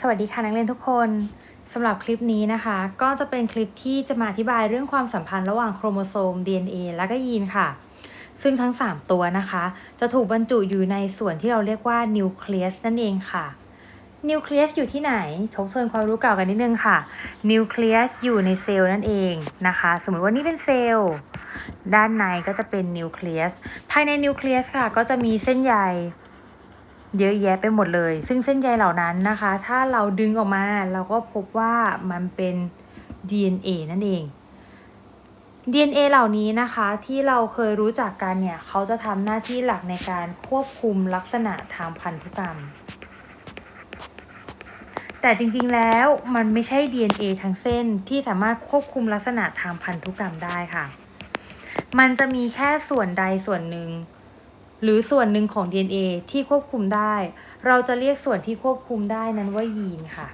สวัสดีค่ะนักเรียนทุกคนสำหรับคลิปนี้นะคะ ก็จะเป็นคลิปที่จะมาอธิบายเรื่องความสัมพันธ์ระหว่างโครโมโซม DNA และก็ยีนค่ะ ซึ่งทั้ง 3 ตัวนะคะ จะถูกบรรจุอยู่ในส่วนที่เราเรียกว่านิวเคลียสนั่นเองค่ะนิวเคลียสอยู่ที่ไหนทบทวนความรู้เก่ากันนิดนึงค่ะนิวเคลียสอยู่ในเซลล์นั่นเองนะคะ สมมติว่านี่เป็นเซลล์ด้านในก็จะเป็นนิวเคลียสภายในนิวเคลียสค่ะ ก็จะมีเส้นใย เยอะแยะไปหมดเลย ซึ่งเส้นใยเหล่านั้นนะคะ ถ้าเราดึงออกมาเราก็พบว่ามันเป็น DNA นั่นเอง DNA เหล่านี้นะคะที่เราเคยรู้จักกันเนี่ยเขาจะทำหน้าที่หลักในการควบคุมลักษณะทางพันธุกรรม แต่จริงๆแล้วมันไม่ใช่ DNA ทั้งเส้นที่สามารถควบคุมลักษณะทางพันธุกรรมได้ค่ะ มันจะมีแค่ส่วนใดส่วนหนึ่ง หรือส่วนหนึ่งของ DNA ที่ควบคุมได้ เราจะเรียกส่วนที่ควบคุมได้นั้นว่ายีนค่ะ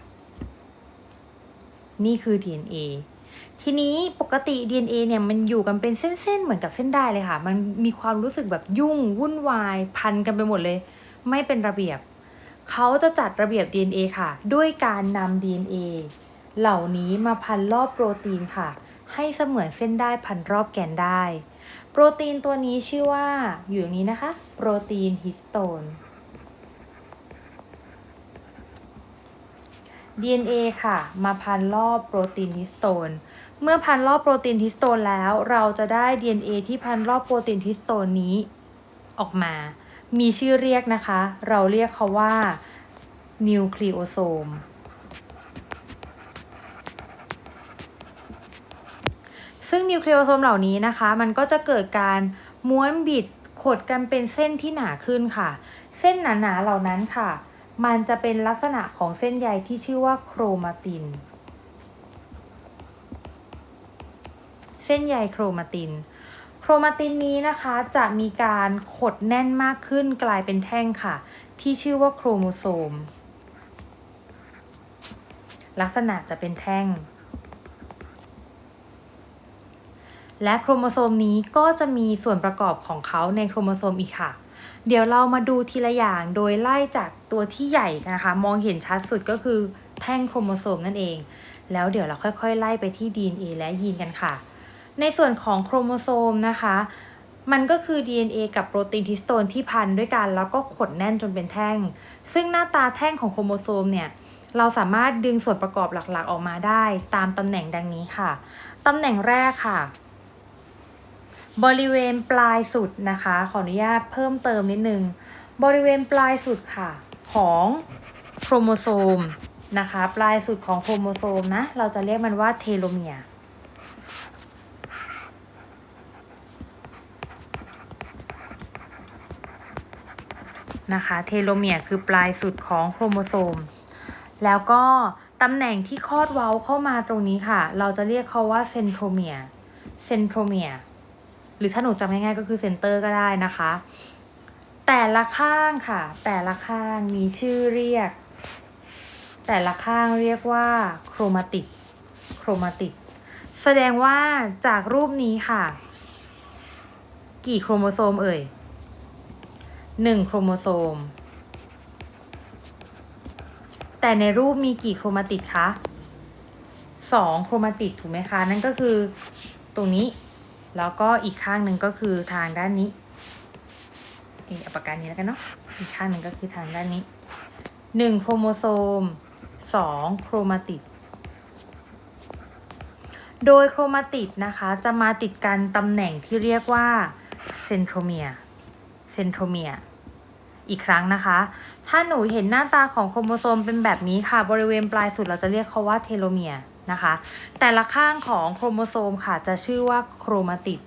นี่คือ DNA ทีนี้ปกติ DNA เนี่ยมันอยู่กันเป็นเส้นๆ เหมือนกับเส้นได้เลยค่ะ มันมีความรู้สึกแบบยุ่งวุ่นวาย พันกันไปหมดเลย ไม่เป็นระเบียบ เขาจะจัดระเบียบ DNA ค่ะ ด้วยการนำ DNA เหล่านี้มาพันรอบโปรตีนค่ะ ให้เสมือนเส้นได้พันรอบแกนได้ โปรตีนตัวนี้ชื่อว่าอยู่อย่างนี้นะคะ โปรตีนฮิสโตน DNA ค่ะ มาพันรอบโปรตีนฮิสโตน เมื่อพันรอบโปรตีนฮิสโตนแล้ว เราจะได้ DNA ที่พันรอบโปรตีนฮิสโตนนี้ออกมา มีชื่อเรียกนะคะ เราเรียกเขาว่านิวคลีโอโซม ซึ่งนิวเคลียโซมเหล่านี้นะคะ มันก็จะเกิดการม้วนบิดขดกันเป็นเส้นที่หนาขึ้นค่ะ เส้นหนาๆเหล่านั้นค่ะ มันจะเป็นลักษณะของเส้นใยที่ชื่อว่าโครมาติน เส้นใยโครมาติน โครมาตินนี้นะคะจะมีการขดแน่นมากขึ้นกลายเป็นแท่งค่ะ ที่ชื่อว่าโครโมโซม ลักษณะจะเป็นแท่ง และโครโมโซมนี้ก็จะมีส่วนประกอบของเขาในโครโมโซมอีกค่ะ เดี๋ยวเรามาดูทีละอย่างโดยไล่จากตัวที่ใหญ่นะคะ มองเห็นชัดสุดก็คือแท่งโครโมโซมนั่นเอง แล้วเดี๋ยวเราค่อยๆ ไล่ไปที่ DNA และยีนกันค่ะ ในส่วนของโครโมโซมนะคะ มันก็คือ DNA กับโปรตีนฮิสโตนที่พันด้วยกัน แล้วก็ขดแน่นจนเป็นแท่ง ซึ่งหน้าตาแท่งของโครโมโซมเนี่ยเราสามารถดึงส่วนประกอบหลักๆออกมาได้ ตามตำแหน่งดังนี้ค่ะ ตำแหน่งแรกค่ะ บริเวณปลายสุดนะคะ ขออนุญาตเพิ่มเติมนิดนึง บริเวณปลายสุดค่ะ ของโครโมโซมนะคะ ปลายสุดของโครโมโซมนะ เราจะเรียกมันว่าเทโลเมียร์นะคะเทโลเมียร์คือปลายสุดของโครโมโซม แล้วก็ตำแหน่งที่คลอดเว้าเข้ามาตรงนี้ค่ะ เราจะเรียกเขาว่าเซนโทรเมียร์เซนโทรเมียร์ รือถ้าหนูจำง่ายๆก็คือเซนเตอร์ก็ได้นะคะ แต่ละข้างค่ะ แต่ละข้างมีชื่อเรียก แต่ละข้างเรียกว่าโครมาติกโครมาติกแสดงว่าจากรูปนี้ค่ะ กี่โครโมโซมเอ่ยหนึ่งโครโมโซม แต่ในรูปมีกี่โครมาติดคะสองโครมาติดถูกไหมคะ นั่นก็คือตรงนี้ แล้วก็อีกข้างหนึ่งก็คือทางด้านนี้เออเอาปากกานี้แล้วกันเนาะอีกข้างหนึ่งก็คือทางด้านนี้หนึ่งโครโมโซมสองโครมาติด โดยโครมาติดนะคะจะมาติดกันตำแหน่งที่เรียกว่าเซนโทรเมียเซนโทรเมียอีกครั้งนะคะ ถ้าหนูเห็นหน้าตาของโครโมโซมเป็นแบบนี้ค่ะ บริเวณปลายสุดเราจะเรียกเขาว่าเทโลเมียร์ นะคะ แต่ละข้างของโครโมโซมค่ะจะชื่อว่าโครมาติด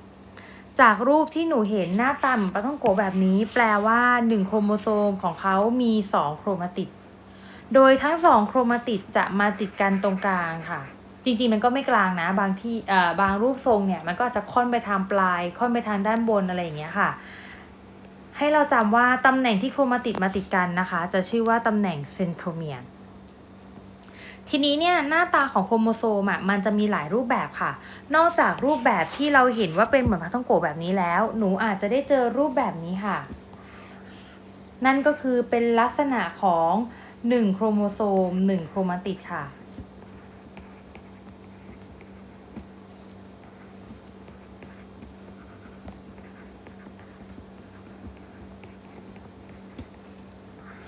จากรูปที่หนูเห็นหน้าตาเหมือนปลาท่องโกแบบนี้ แปลว่า 1 โครโมโซมของเขามี 2 โครมาติด โดยทั้ง 2 โครมาติดจะมาติดกันตรงกลางค่ะ จริงๆมันก็ไม่กลางนะ บางที่เอ่อบางรูปทรงเนี่ยมันก็จะค่อนไปทางปลาย ค่อนไปทางด้านบนอะไรอย่างเงี้ยค่ะให้เราจำว่าตำแหน่งที่โครมาติดมาติดกันนะคะ จะชื่อว่าตำแหน่งเซนโทรเมียร์ ทีนี้เนี่ยหน้าตาของโครโมโซมอะมันจะมีหลายรูปแบบค่ะ นอกจากรูปแบบที่เราเห็นว่าเป็นเหมือนพลาท่องโกแบบนี้แล้ว หนูอาจจะได้เจอรูปแบบนี้ค่ะ นั่นก็คือเป็นลักษณะของหนึ่งโครโมโซมหนึ่งโครมาติดค่ะ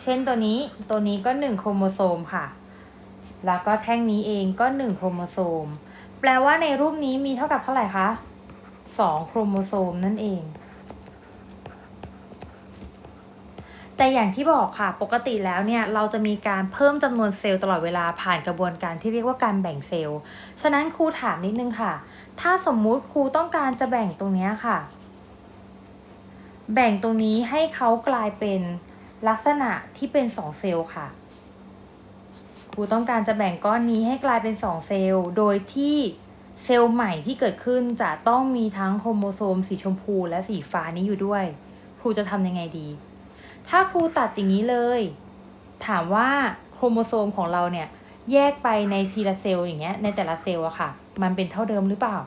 เช่นตัวนี้ตัวนี้ก็หนึ่งโครโมโซมค่ะ แล้วก็แท่งนี้เองก็หนึ่งโครโมโซม แปลว่าในรูปนี้มีเท่ากับเท่าไหร่คะสองโครโมโซมนั่นเอง แต่อย่างที่บอกค่ะ ปกติแล้วเนี่ย เราจะมีการเพิ่มจำนวนเซลล์ตลอดเวลาผ่านกระบวนการที่เรียกว่าการแบ่งเซลล์ ฉะนั้นครูถามนิดนึงค่ะ ถ้าสมมุติครูต้องการจะแบ่งตรงนี้ค่ะ แบ่งตรงนี้ให้เขากลายเป็นลักษณะที่เป็นสองเซลล์ค่ะ รูต้องการจะแบ่งก้อนนี้ให้กลายเป็นสองเซลล์ โดยที่เซลล์ใหม่ที่เกิดขึ้นจะต้องมีทั้งโครโมโซมสีชมพูและสีฟ้านี้อยู่ด้วย ครูจะทำยังไงดี ถ้าครูตัดอย่างนี้เลย ถามว่าโครโมโซมของเราเนี่ยแยกไปในทีละเซลล์อย่างเงี้ยในแต่ละเซลล์อะค่ะ มันเป็นเท่าเดิมหรือเปล่า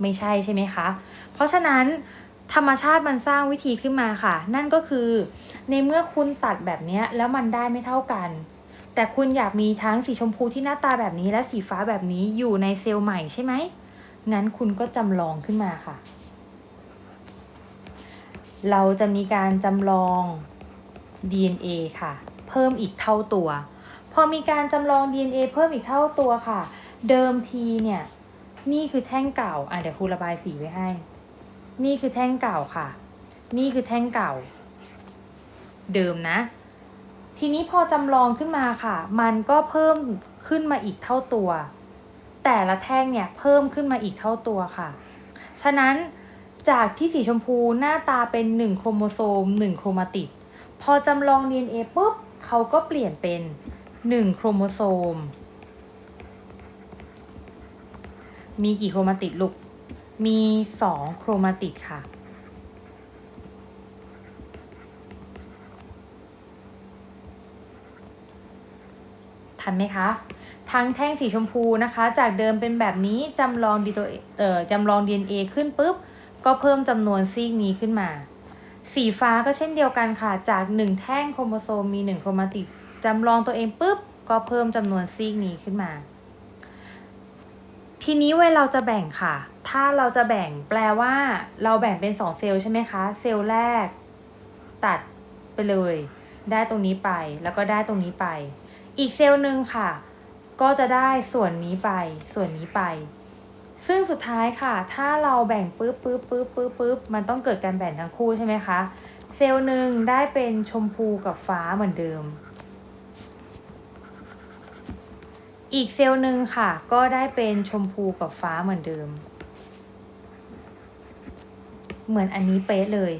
ไม่ใช่ใช่ไหมคะ เพราะฉะนั้นธรรมชาติมันสร้างวิธีขึ้นมาค่ะ นั่นก็คือ ในเมื่อคุณตัดแบบนี้แล้วมันได้ไม่เท่ากัน แต่คุณอยากมีทั้งสีชมพูที่หน้าตาแบบนี้และสีฟ้าแบบนี้อยู่ในเซลล์ใหม่ใช่ไหม งั้นคุณก็จำลองขึ้นมาค่ะ เราจะมีการจำลอง DNA ค่ะ เพิ่มอีกเท่าตัว พอมีการจำลอง DNA เพิ่มอีกเท่าตัวค่ะ เดิมทีเนี่ย นี่คือแท่งเก่า อะเดี๋ยวครูระบายสีไว้ให้ นี่คือแท่งเก่าค่ะ นี่คือแท่งเก่า เดิมนะ ทีนี้พอจำลองขึ้นมาค่ะ มันก็เพิ่มขึ้นมาอีกเท่าตัว แต่ละแท่งเนี่ยเพิ่มขึ้นมาอีกเท่าตัวค่ะ ฉะนั้นจากที่สีชมพูหน้าตาเป็นหนึ่งโครโมโซมหนึ่งโครมาติด พอจำลอง DNA ปุ๊บเขาก็เปลี่ยนเป็นหนึ่งโครโมโซม มีกี่โครมาติดลูก มีสองโครมาติดค่ะ ทันไหมคะทั้งแท่งสีชมพูนะคะ จากเดิมเป็นแบบนี้จำลองดีตัวเอ่อจำลอง DNA ขึ้นปุ๊บ ก็เพิ่มจำนวนซีกนี้ขึ้นมา สีฟ้าก็เช่นเดียวกันค่ะ จากหนึ่งแท่งโครโมโซมมีหนึ่งโครมาติดจำลองตัวเองปุ๊บ ก็เพิ่มจำนวนซีกนี้ขึ้นมา ทีนี้เวลาเราจะแบ่งค่ะ ถ้าเราจะแบ่งแปลว่า เราแบ่งเป็นสองเซลล์ใช่ไหมคะ เซลล์แรก ตัดไปเลย ได้ตรงนี้ไป แล้วก็ได้ตรงนี้ไป อีกเซลล์หนึ่งค่ะ ก็จะได้ส่วนนี้ไป ส่วนนี้ไป ซึ่งสุดท้ายค่ะ ถ้าเราแบ่งปุ๊บปุ๊บปุ๊บปุ๊บปุ๊บมันต้องเกิดการแบ่งทั้งคู่ใช่ไหมคะ เซลล์หนึ่งได้เป็นชมพูกับฟ้าเหมือนเดิม อีกเซลล์หนึ่งค่ะ ก็ได้เป็นชมพูกับฟ้าเหมือนเดิม เหมือนอันนี้เป๊ะเลย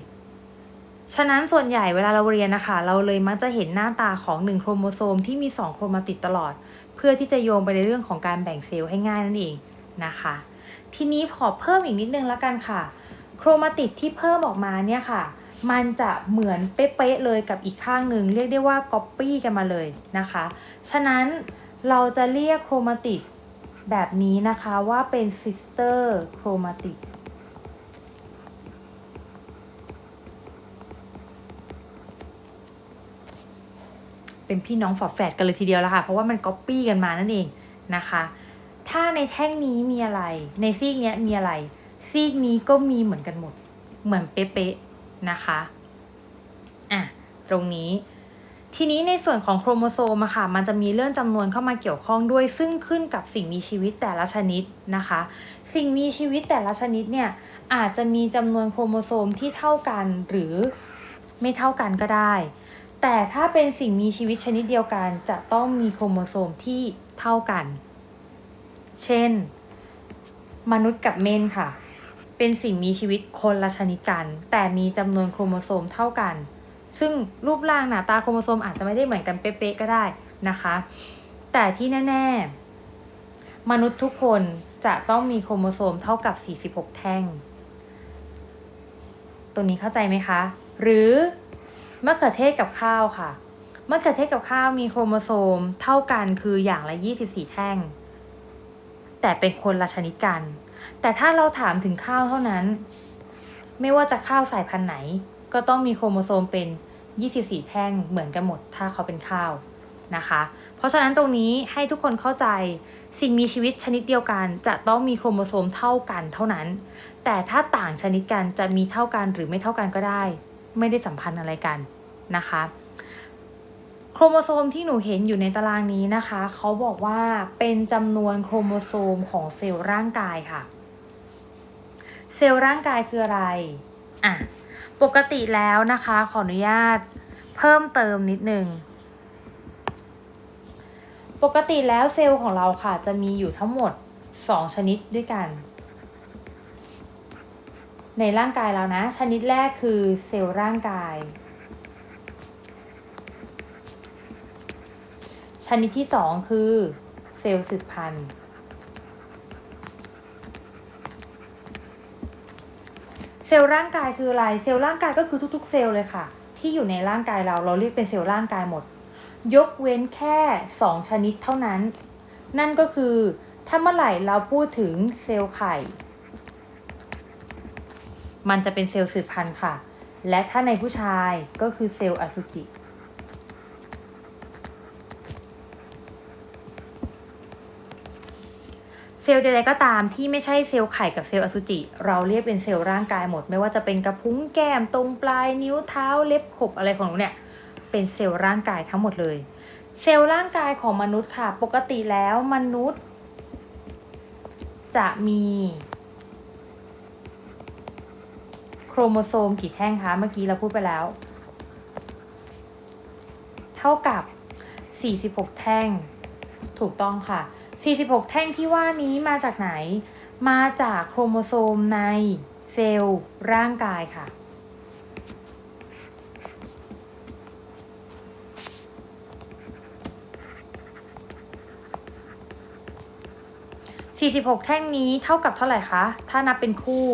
ฉะนั้นส่วนใหญ่เวลาเราเรียนนะคะ เราเลยมักจะเห็นหน้าตาของหนึ่งโครโมโซมที่มีสองโครมาติดตลอด เพื่อที่จะโยงไปในเรื่องของการแบ่งเซลล์ให้ง่ายนั่นเองนะคะ ทีนี้ขอเพิ่มอีกนิดนึงแล้วกันค่ะ โครมาติดที่เพิ่มออกมาเนี่ยค่ะ มันจะเหมือนเป๊ะๆเลยกับอีกข้างหนึ่งเรียกได้ว่าก๊อปปี้กันมาเลยนะคะ ฉะนั้นเราจะเรียกโครมาติดแบบนี้นะคะว่าเป็น sister chromatic เเป็นพี่น้องฝาแฝดกันเลยทีเดียวแล้วค่ะ เพราะว่ามันก๊อปปี้กันมานั่นเองนะคะ ถ้าในแท่งนี้มีอะไร ในซีกนี้มีอะไร ซีกนี้ก็มีเหมือนกันหมด เหมือนเป๊ะๆนะคะ อะ ตรงนี้ ทีนี้ในส่วนของโครโมโซมอะค่ะ มันจะมีเรื่องจำนวนเข้ามาเกี่ยวข้องด้วย ซึ่งขึ้นกับสิ่งมีชีวิตแต่ละชนิดนะคะ สิ่งมีชีวิตแต่ละชนิดเนี่ยอาจจะมีจำนวนโครโมโซมที่เท่ากันหรือไม่เท่ากันก็ได้ แต่ถ้าเป็นสิ่งมีชีวิตชนิดเดียวกันจะต้องมีโครโมโซมที่เท่ากัน เช่น มนุษย์กับเมนค่ะ เป็นสิ่งมีชีวิตคนละชนิดกัน แต่มีจำนวนโครโมโซมเท่ากัน ซึ่งรูปร่างหน้าตาโครโมโซมอาจจะไม่ได้เหมือนกันเป๊ะๆก็ได้นะคะ แต่ที่แน่ ๆ มนุษย์ทุกคนจะต้องมีโครโมโซมเท่ากับ 46 แท่ง ตัวนี้เข้าใจไหมคะ หรือ มะเขือเทศกับข้าวค่ะมะเขือเทศกับข้าวมีโครโมโซมเท่ากันคืออย่างละ 24 แท่ง แต่เป็นคนละชนิดกัน แต่ถ้าเราถามถึงข้าวเท่านั้น ไม่ว่าจะข้าวสายพันธุ์ไหน ก็ต้องมีโครโมโซมเป็น 24 แท่งเหมือนกันหมด ถ้าเขาเป็นข้าวนะคะ เพราะฉะนั้นตรงนี้ให้ทุกคนเข้าใจสิ่งมีชีวิตชนิดเดียวกัน จะต้องมีโครโมโซมเท่ากันเท่านั้น แต่ถ้าต่างชนิดกันจะมีเท่ากันหรือไม่เท่ากันก็ได้ ไม่ได้สัมพันธ์อะไรกันนะคะ โครโมโซมที่หนูเห็นอยู่ในตารางนี้นะคะ เขาบอกว่าเป็นจำนวนโครโมโซมของเซลล์ร่างกายค่ะ เซลล์ร่างกายคืออะไรอะปกติแล้วนะคะ ขออนุญาตเพิ่มเติมนิดนึงปกติแล้วเซลล์ของเราค่ะจะมีอยู่ทั้งหมด 2 ชนิดด้วยกัน ในร่างกายเรานะ ชนิดแรกคือเซลล์ร่างกาย ชนิดที่2คือเซลล์สืบพันธุ์ เซลล์ร่างกายคืออะไร เซลล์ร่างกายก็คือทุก ๆ เซลล์เลยค่ะ ที่อยู่ในร่างกายเราเราเรียกเป็นเซลล์ร่างกายหมด ยกเว้นแค่2ชนิดเท่านั้น นั่นก็คือถ้าเมื่อไหร่เราพูดถึงเซลล์ไข่ มันจะเป็นเซลล์สืบพันธุ์ค่ะ และถ้าในผู้ชายก็คือเซลล์อสุจิ เซลล์ใดๆก็ตามที่ไม่ใช่เซลล์ไข่กับเซลล์อสุจิ เราเรียกเป็นเซลล์ร่างกายหมด ไม่ว่าจะเป็นกระพุ้งแก้มตรงปลายนิ้วเท้าเล็บขบอะไรของหนูเนี่ยเป็นเซลล์ร่างกายทั้งหมดเลย เซลล์ร่างกายของมนุษย์ค่ะ ปกติแล้วมนุษย์ จะมี โค รโมโซมกี่แท่งคะเมื่อกี้เราพูดไปแล้ว เท่ากับ 46 แท่ง ถูกต้องค่ะ 46 แท่งที่ว่านี้มาจากไหน มาจากโครโมโซมในเซลล์ร่างกายค่ะ 46 แท่งนี้เท่ากับเท่าไหร่คะ ถ้านับเป็นคู่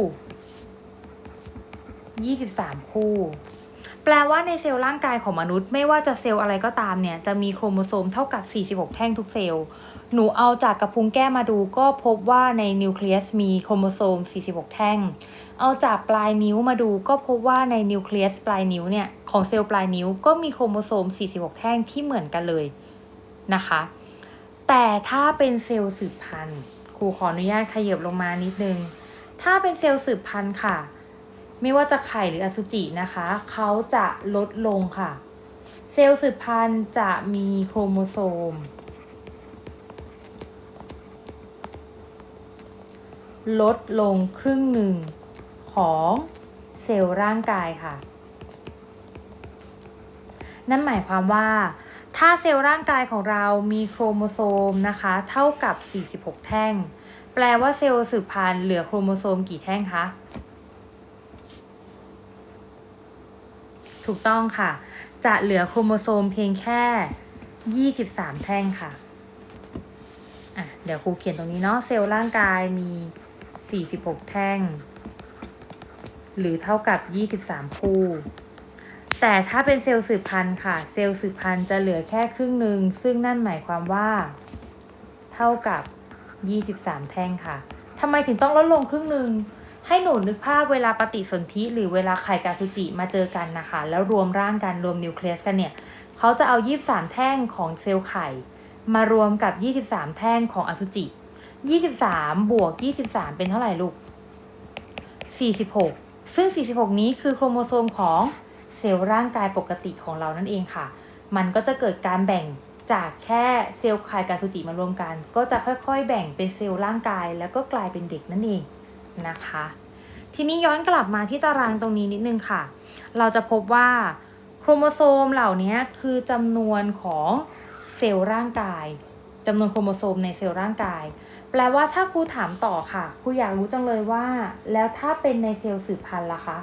23 คู่ แปลว่าในเซลล์ร่างกายของมนุษย์ ไม่ว่าจะเซลล์อะไรก็ตามเนี่ยจะมีโครโมโซมเท่ากับ 46 แท่งทุกเซลล์ หนูเอาจากกระพุ้งแก้มมาดูก็พบว่าในนิวเคลียสมีโครโมโซม 46 แท่ง เอาจากปลายนิ้วมาดูก็พบว่าในนิวเคลียสปลายนิ้วเนี่ยของเซลล์ปลายนิ้วก็มีโครโมโซม 46 แท่งที่เหมือนกันเลยนะคะ แต่ถ้าเป็นเซลล์สืบพันธุ์ครูขออนุญาตขยับลงมานิดนึง ถ้าเป็นเซลล์สืบพันธุ์ค่ะ ไม่ว่าจะไข่หรืออสุจินะคะ เขาจะลดลงค่ะ เซลล์สืบพันธุ์จะมีโครโมโซม ลดลงครึ่งหนึ่งของเซลล์ร่างกายค่ะ นั่นหมายความว่า ถ้าเซลล์ร่างกายของเรามีโครโมโซมนะคะ เท่ากับ 46 แท่ง แปลว่าเซลล์สืบพันธุ์เหลือโครโมโซมกี่แท่งคะ ถูกต้องค่ะ จะเหลือโครโมโซมเพียงแค่ 23 แท่งค่ะอะ เดี๋ยวครูเขียนตรงนี้เนาะเซลล์ร่างกายมี 46 แท่ง หรือเท่ากับ 23 คู่ แต่ถ้าเป็นเซลล์สืบพันธุ์ค่ะ เซลล์สืบพันธุ์จะเหลือแค่ครึ่งหนึ่ง ซึ่งนั่นหมายความว่า เท่ากับ 23 แท่งค่ะทำไมถึงต้องลดลงครึ่งหนึ่ง ให้หนูนึกภาพเวลาปฏิสนธิหรือเวลาไข่กับอสุจิมาเจอกันนะคะ แล้วรวมร่างกันรวมนิวเคลียสกันเนี่ยเขาจะเอา23แท่งของเซลล์ไข่ มารวมกับ23แท่งของอสุจิ23บวก23เป็นเท่าไหร่ลูก46ซึ่ง46นี้คือโครโมโซมของเซลล์ร่างกายปกติของเรานั่นเองค่ะ มันก็จะเกิดการแบ่งจากแค่เซลล์ไข่กับอสุจิมารวมกัน ก็จะค่อยๆ แบ่งเป็นเซลล์ร่างกาย แล้วก็กลายเป็นเด็กนั่นเอง นะคะ ทีนี้ย้อนกลับมาที่ตารางตรงนี้นิดนึงค่ะ เราจะพบว่าโครโมโซมเหล่านี้คือจำนวนของเซลล์ร่างกายจำนวนโครโมโซมในเซลล์ร่างกาย แปลว่าถ้าครูถามต่อค่ะครูอยากรู้จังเลยว่า แล้วถ้าเป็นในเซลล์สืบพันธุ์ล่ะคะ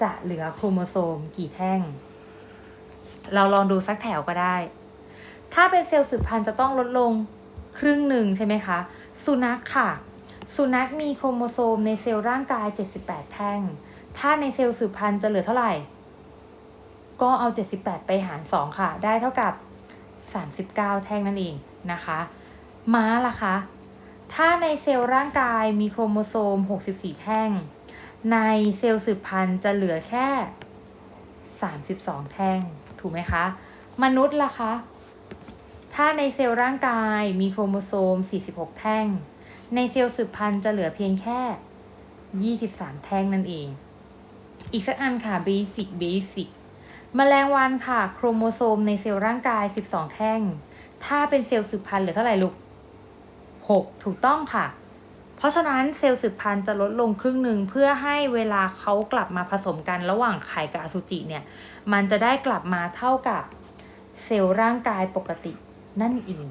จะเหลือโครโมโซมกี่แท่ง เราลองดูสักแถวก็ได้ ถ้าเป็นเซลล์สืบพันธุ์จะต้องลดลงครึ่งหนึ่งใช่ไหมคะ สุนัขค่ะ สุนัขมีโครโมโซมในเซลล์ร่างกาย 78 แท่ง ถ้าในเซลล์สืบพันธุ์จะเหลือเท่าไหร่ ก็เอา 78 ไปหาร 2 ค่ะ ได้เท่ากับ 39 แท่งนั่นเองนะคะ ม้าล่ะคะ ถ้าในเซลล์ร่างกายมีโครโมโซม 64 แท่ง ในเซลล์สืบพันธุ์จะเหลือแค่ 32 แท่ง ถูกไหมคะ มนุษย์ล่ะคะ ถ้าในเซลล์ร่างกายมีโครโมโซม 46 แท่ง ในเซลล์สืบพันธุ์จะเหลือเพียงแค่ 23 แท่งนั่นเอง อีกสักอันค่ะเบสิกเบสิกแมลงวันค่ะ โครโมโซมในเซลล์ร่างกาย 12 แท่ง ถ้าเป็นเซลล์สืบพันธุ์เหลือเท่าไหร่ลูก 6 ถูกต้องค่ะ เพราะฉะนั้นเซลล์สืบพันธุ์จะลดลงครึ่งหนึ่งเพื่อให้เวลาเขากลับมาผสมกันระหว่างไข่กับอสุจิเนี่ย มันจะได้กลับมาเท่ากับเซลล์ร่างกายปกตินั่นเอง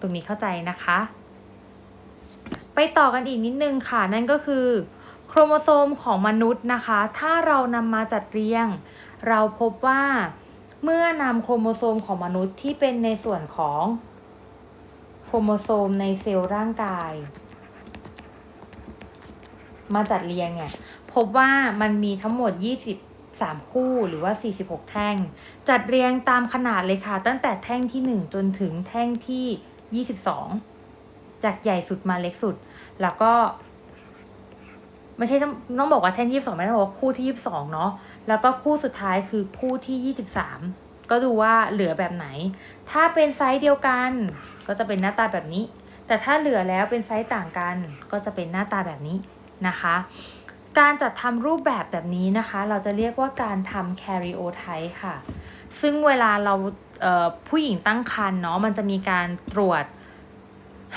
ตรงนี้เข้าใจนะคะ ไปต่อกันอีกนิดนึงค่ะ นั่นก็คือ โครโมโซมของมนุษย์นะคะ ถ้าเรานำมาจัดเรียง เราพบว่าเมื่อนำโครโมโซมของมนุษย์ที่เป็นในส่วนของโครโมโซมในเซลล์ร่างกาย มาจัดเรียงเนี่ยพบว่ามันมีทั้งหมด 23 คู่หรือว่า 46 แท่ง จัดเรียงตามขนาดเลยค่ะ ตั้งแต่แท่งที่ 1 จนถึงแท่งที่ 22 จากใหญ่สุดมาเล็กสุด แล้วก็ ไม่ใช่ต้องต้องบอกว่าแท่งยี่สิบสองไม่ต้องบอกว่าคู่ที่ยี่สิบสองเนาะแล้วก็คู่สุดท้ายคือคู่ที่ยี่สิบสามก็ดูว่าเหลือแบบไหน ถ้าเป็นไซส์เดียวกัน ก็จะเป็นหน้าตาแบบนี้ แต่ถ้าเหลือแล้วเป็นไซส์ต่างกัน ก็จะเป็นหน้าตาแบบนี้นะคะ การจัดทำรูปแบบแบบนี้นะคะ เราจะเรียกว่าการทำ karyotype ค่ะ ซึ่งเวลาเราเผู้หญิงตั้งครรภ์เนาะมันจะมีการตรวจ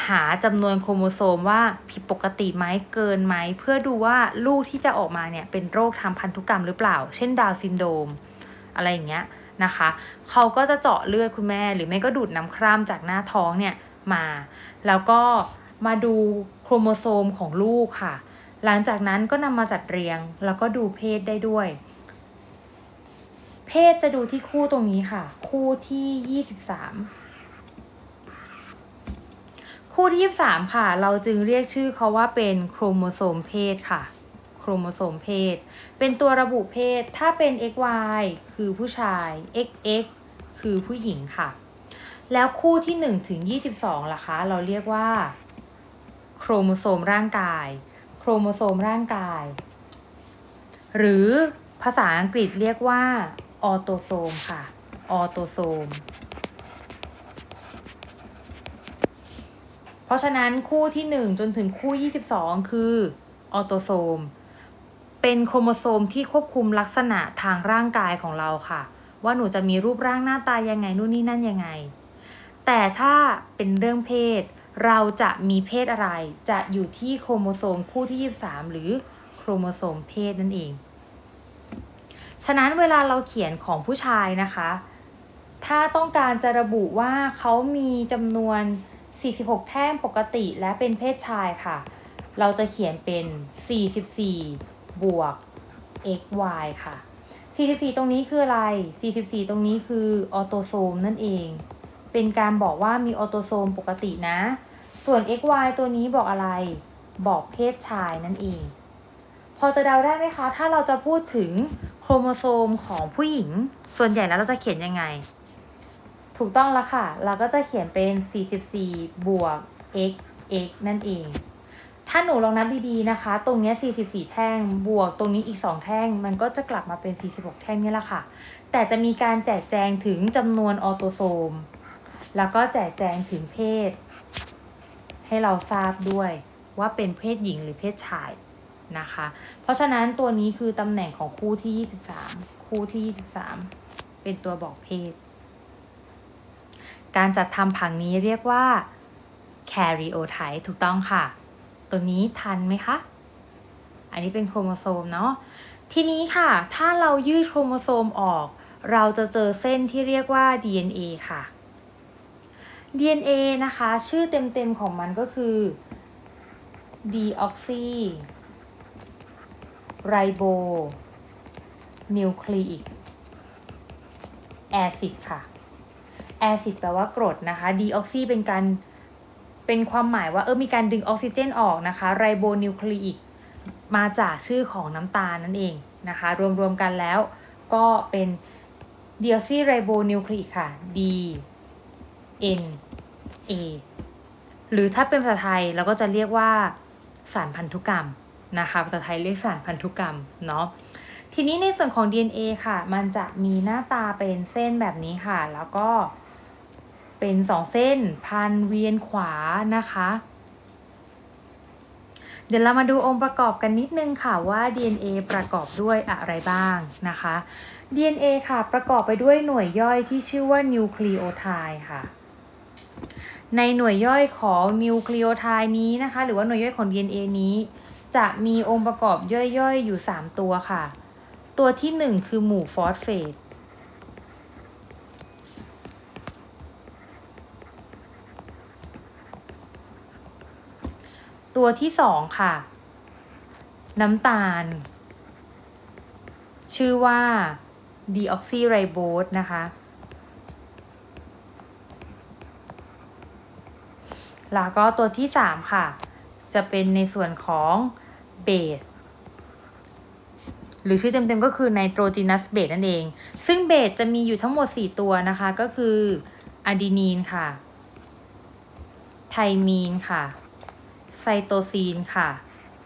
หาจำนวนโครโมโซมว่าผิดปกติไหมเกินไหม เพื่อดูว่าลูกที่จะออกมาเนี่ยเป็นโรคทางพันธุกรรมหรือเปล่า เช่นดาวซินโดม อะไรอย่างเงี้ยนะคะ เขาก็จะเจาะเลือดคุณแม่ หรือไม่ก็ดูดน้ำคร่ำจากหน้าท้องเนี่ยมา แล้วก็มาดูโครโมโซมของลูกค่ะ หลังจากนั้นก็นำมาจัดเรียง แล้วก็ดูเพศได้ด้วย เพศจะดูที่คู่ตรงนี้ค่ะ คู่ที่ยี่สิบสาม คู่ที่ 23 ค่ะ เราจึงเรียกชื่อเขาว่าเป็นโครโมโซมเพศค่ะ โครโมโซมเพศ เป็นตัวระบุเพศ ถ้าเป็น XY คือผู้ชาย XX คือผู้หญิงค่ะ แล้วคู่ที่1ถึง22ล่ะคะ เราเรียกว่า โครโมโซมร่างกาย โครโมโซมร่างกาย หรือภาษาอังกฤษเรียกว่าออโตโซมค่ะ ออโตโซม เพราะฉะนั้นคู่ที่ 1 จนถึงคู่ 22 คือออโตโซม เป็นโครโมโซมที่ควบคุมลักษณะทางร่างกายของเราค่ะ ว่าหนูจะมีรูปร่างหน้าตายังไงนู่นนี่นั่นยังไง แต่ถ้าเป็นเรื่องเพศ เราจะมีเพศอะไร จะอยู่ที่โครโมโซมคู่ที่ 23 หรือโครโมโซมเพศนั่นเอง ฉะนั้นเวลาเราเขียนของผู้ชายนะคะ ถ้าต้องการจะระบุว่าเขามีจำนวน 46 แท่งปกติและเป็นเพศชายค่ะ เราจะเขียนเป็น 44 บวก xy ค่ะ 44 ตรงนี้คืออะไร 44 ตรงนี้คือออโตโซมนั่นเอง เป็นการบอกว่ามีออโตโซมปกตินะ ส่วน xy ตัวนี้บอกอะไร บอกเพศชายนั่นเอง พอจะเดาได้ไหมคะ ถ้าเราจะพูดถึงโครโมโซมของผู้หญิง ส่วนใหญ่แล้วเราจะเขียนยังไง ถูกต้องแล้วค่ะ เราก็จะเขียนเป็น 44 บวก x x นั่นเอง ถ้าหนูลองนับดีๆนะคะ ตรงนี้ 44 แท่ง บวกตรงนี้อีก 2 แท่ง มันก็จะกลับมาเป็น 46 แท่งนี่แหละค่ะ แต่จะมีการแจกแจงถึงจำนวนออโตโซม แล้วก็แจกแจงถึงเพศ ให้เราทราบด้วยว่าเป็นเพศหญิงหรือเพศชายนะคะ เพราะฉะนั้นตัวนี้คือตำแหน่งของคู่ที่ 23 คู่ที่ 23 เป็นตัวบอกเพศ การจัดทำผังนี้เรียกว่า karyotype ถูกต้องค่ะ ตัวนี้ทันไหมคะ อันนี้เป็นโครโมโซมเนาะ ทีนี้ค่ะ ถ้าเรายืดโครโมโซมออก เราจะเจอเส้นที่เรียกว่า DNA ค่ะ DNA นะคะ ชื่อเต็มๆของมันก็คือ deoxy ribo nucleic acid ค่ะ แอซิดแปลว่ากรดนะคะดีออกซีเป็นการเป็นความหมายว่าเออมีการดึงออกซิเจนออกนะคะไรโบนิวคลีอิกมาจากชื่อของน้ำตาลนั่นเองนะคะ รวมๆกันแล้วก็เป็นดีออกซีไรโบนิวคลีอิกค่ะ D N A หรือถ้าเป็นภาษาไทยเราก็จะเรียกว่าสารพันธุกรรมนะคะภาษาไทยเรียกสารพันธุกรรมเนาะทีนี้ในส่วนของ DNA ค่ะ มันจะมีหน้าตาเป็นเส้นแบบนี้ค่ะ แล้วก็ เป็นสองเส้นพันเวียนขวานะคะ เดี๋ยวเรามาดูองค์ประกอบกันนิดนึงค่ะว่า DNA ประกอบด้วยอะไรบ้างนะคะ DNA ค่ะประกอบไปด้วยหน่วยย่อยที่ชื่อว่านิวคลีโอไทด์ค่ะในหน่วยย่อยของนิวคลีโอไทด์นี้นะคะ หรือว่าหน่วยย่อยของ DNA นี้ จะมีองค์ประกอบย่อยๆ อยู่ 3 ตัวค่ะ ตัวที่ 1 คือหมู่ฟอสเฟต ตัวที่2ค่ะ น้ำตาล ชื่อว่าดีออกซิไรโบสนะคะ แล้วก็ตัวที่3ค่ะ จะเป็นในส่วนของเบสหรือชื่อเต็มๆก็คือไนโตรจีนัสเบสนั่นเอง ซึ่งเบสจะมีอยู่ทั้งหมด 4 ตัวนะคะ ก็คืออะดีนีนค่ะ ไทมีนค่ะ ไซโตซีนค่ะ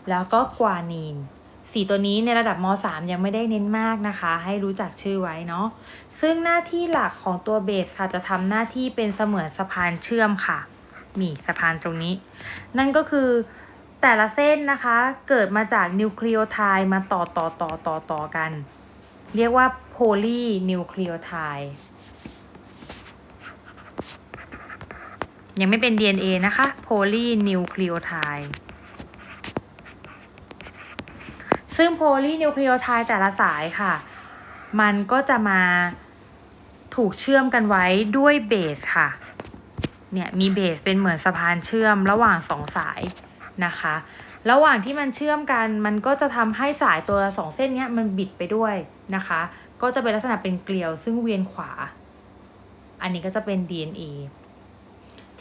แล้วก็กวานีนสีตัวนี้ในระดับม .3 ยังไม่ได้เน้นมากนะคะ ให้รู้จักชื่อไว้เนาะซึ่งหน้าที่หลักของตัวเบสค่ะ จะทำหน้าที่เป็นเสมือนสะพานเชื่อมค่ะนี่สะพานตรงนี้ นั่นก็คือแต่ละเส้นนะคะ เกิดมาจากนิวคลีโอไทด์มาต่อต่อต่อต่อต่อกัน เรียกว่าโพลีนิวคลีโอไทด์ ยังไม่เป็น DNA นะคะโพลีนิวคลีโอไทด์ซึ่งโพลีนิวคลีโอไทด์แต่ละสายค่ะ มันก็จะมาถูกเชื่อมกันไว้ด้วยเบสค่ะ เนี่ยมีเบสเป็นเหมือนสะพานเชื่อมระหว่างสองสายนะคะ ระหว่างที่มันเชื่อมกัน มันก็จะทำให้สายตัวสองเส้นนี้มันบิดไปด้วยนะคะ ก็จะเป็นลักษณะเป็นเกลียวซึ่งเวียนขวา อันนี้ก็จะเป็น DNA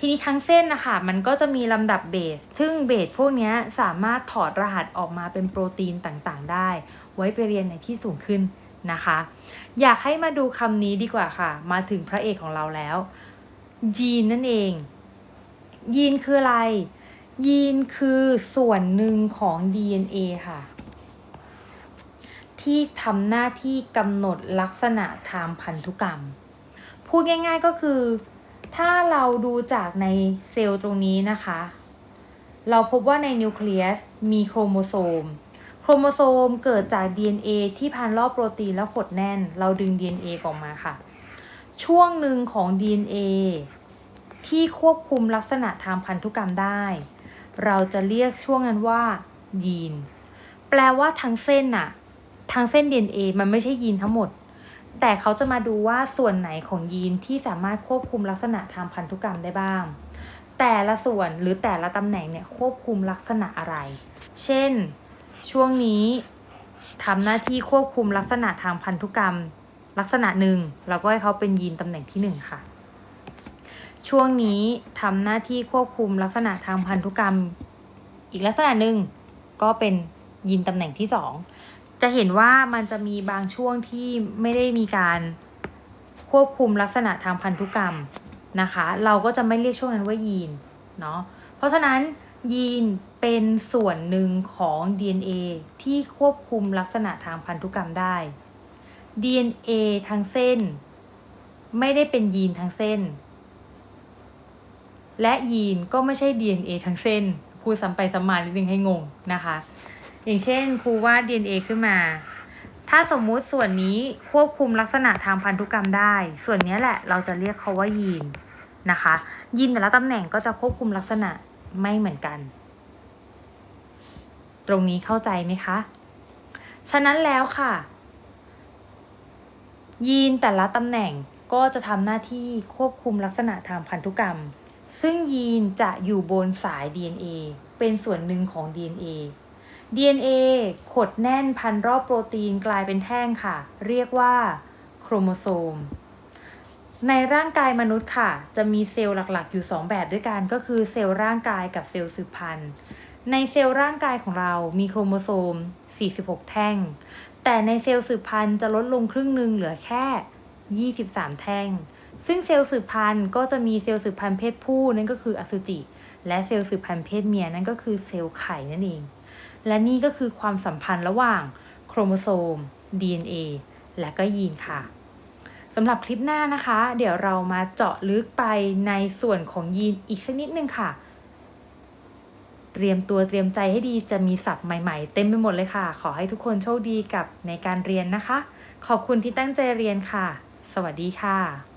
ทีนี้ทั้งเส้นนะคะมันก็จะมีลำดับเบส ซึ่งเบสพวกนี้สามารถถอดรหัสออกมาเป็นโปรตีนต่างๆ ได้ ไว้ไปเรียนในที่สูงขึ้นนะคะ อยากให้มาดูคำนี้ดีกว่าค่ะ มาถึงพระเอกของเราแล้ว ยีนนั่นเอง ยีนคืออะไร ยีนคือส่วนหนึ่งของ DNA ค่ะ ที่ทำหน้าที่กำหนดลักษณะทางพันธุกรรม พูดง่ายๆก็คือ ถ้าเราดูจากในเซลล์ตรงนี้นะคะ เราพบว่าในนิวเคลียสมีโครโมโซม โครโมโซมเกิดจาก DNA ที่พันรอบโปรตีนแล้วหดแน่น เราดึง DNA ออกมาค่ะ ช่วงหนึ่งของ DNA ที่ควบคุมลักษณะทางพันธุกรรมได้ เราจะเรียกช่วงนั้นว่า ยีน แปลว่าทั้งเส้นน่ะ ทั้งเส้น DNA มันไม่ใช่ยีนทั้งหมด แต่เขาจะมาดูว่าส่วนไหนของยีนที่สามารถควบคุมลักษณะทางพันธุกรรมได้บ้าง แต่ละส่วนหรือแต่ละตำแหน่งเนี่ยควบคุมลักษณะอะไร เช่น ช่วงนี้ทำหน้าที่ควบคุมลักษณะทางพันธุกรรม ลักษณะหนึ่งเราก็ให้เขาเป็นยีนตำแหน่งที่หนึ่งค่ะ ช่วงนี้ทำหน้าที่ควบคุมลักษณะทางพันธุกรรม อีกลักษณะหนึ่งก็เป็นยีนตำแหน่งที่สอง จะเห็นว่ามันจะมีบางช่วงที่ไม่ได้มีการควบคุมลักษณะทางพันธุกรรมนะคะ เราก็จะไม่เรียกช่วงนั้นว่ายีนเนาะเพราะฉะนั้นยีนเป็นส่วนหนึ่งของ DNA ที่ควบคุมลักษณะทางพันธุกรรมได้ DNA ทั้งเส้น ไม่ได้เป็นยีนทั้งเส้น และยีนก็ไม่ใช่ DNA ทั้งเส้นพูดซ้ำไปซ้ำมานิดนึงให้งงนะคะ อย่างเช่นครูวาด DNA ขึ้นมา ถ้าสมมุติส่วนนี้ควบคุมลักษณะทางพันธุกรรมได้ ส่วนนี้แหละเราจะเรียกเขาว่ายีนนะคะ ยีนแต่ละตำแหน่งก็จะควบคุมลักษณะไม่เหมือนกัน ตรงนี้เข้าใจไหมคะ ฉะนั้นแล้วค่ะ ยีนแต่ละตำแหน่งก็จะทำหน้าที่ควบคุมลักษณะทางพันธุกรรม ซึ่งยีนจะอยู่บนสาย DNA เป็นส่วนหนึ่งของ DNA DNA ขดแน่นพันรอบโปรตีนกลายเป็นแท่งค่ะ เรียกว่าโครโมโซม ในร่างกายมนุษย์ค่ะ จะมีเซลล์หลักๆ อยู่ 2 แบบด้วยกันก็คือเซลล์ร่างกายกับเซลล์สืบพันธุ์ ในเซลล์ร่างกายของเรามีโครโมโซม 46 แท่ง แต่ในเซลล์สืบพันธุ์จะลดลงครึ่งหนึ่งเหลือแค่ 23 แท่ง ซึ่งเซลล์สืบพันธุ์ก็จะมีเซลล์สืบพันธุ์เพศผู้นั่นก็คืออสุจิ และเซลล์สืบพันธุ์เพศเมียนั่นก็คือเซลล์ไข่นั่นเอง และนี่ก็คือความสัมพันธ์ระหว่างโครโมโซม DNA และก็ยีนค่ะสำหรับคลิปหน้านะคะ เดี๋ยวเรามาเจาะลึกไปในส่วนของยีนอีกสักนิดนึงค่ะ เตรียมตัวเตรียมใจให้ดีจะมีศัพท์ใหม่ๆ เต็มไปหมดเลยค่ะ ขอให้ทุกคนโชคดีกับในการเรียนนะคะ ขอบคุณที่ตั้งใจเรียนค่ะ สวัสดีค่ะ